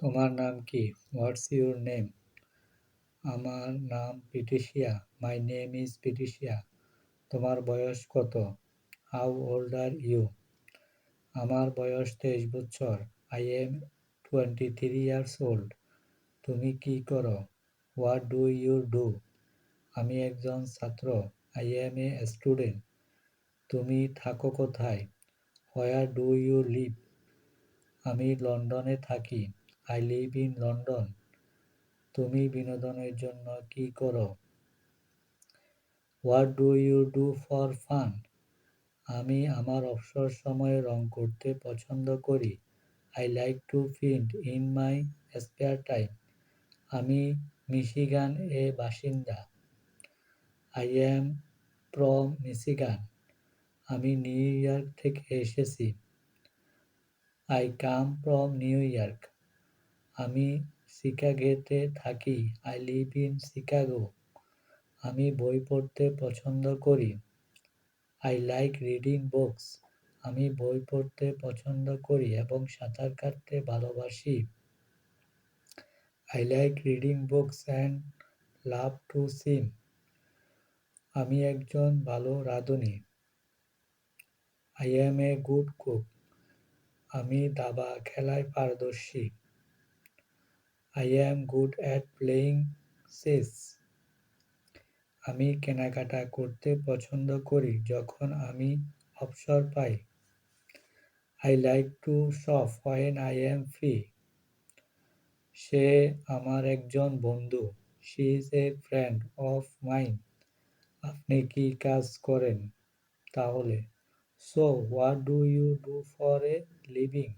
তোমার নাম কি? হোয়াটস ইউর নেম আমার নাম পিটিশিয়া মাই নেম ইজ পিটিশিয়া তোমার বয়স কত? হাউ ওল্ড আর ইউ আমার বয়স তেইশ বছর। I am twenty three years old তুমি কি করো? হোয়াট ডু ইউ ডু আমি একজন ছাত্র। আই এম এ স্টুডেন্ট তুমি থাকো কোথায়? হোয়ার ডু ইউ লিভ আমি লন্ডনে থাকি। I live in London. তুমি বিনোদনের জন্য কি করো? What do you do for fun? আমি আমার অবসর সময়ে রং করতে পছন্দ করি। I like to print in my spare time. আমি মিশিগান এ বাসিন্দা। I am from Michigan. আমি নিউ ইয়র্ক থেকে এসেছি। I come from New York. আমি শিকাগোতে থাকি। আই লিভ ইন শিকাগো আমি বই পড়তে পছন্দ করি। আই লাইক রিডিং বুকস আমি বই পড়তে পছন্দ করি এবং সাঁতার কাটতে ভালোবাসি। I like reading books and love to swim আমি একজন ভালো রাঁধুনি। I am a good cook আমি দাবা খেলায় পারদর্শী। I am good at playing chess আমি কেনাকাটা করতে পছন্দ করি যখন আমি অবসর পাই। I like to shop when I am free সে আমার একজন বন্ধু। She is a friend of mine আপনি কি কাজ করেন তাহলে? So what do you do for a living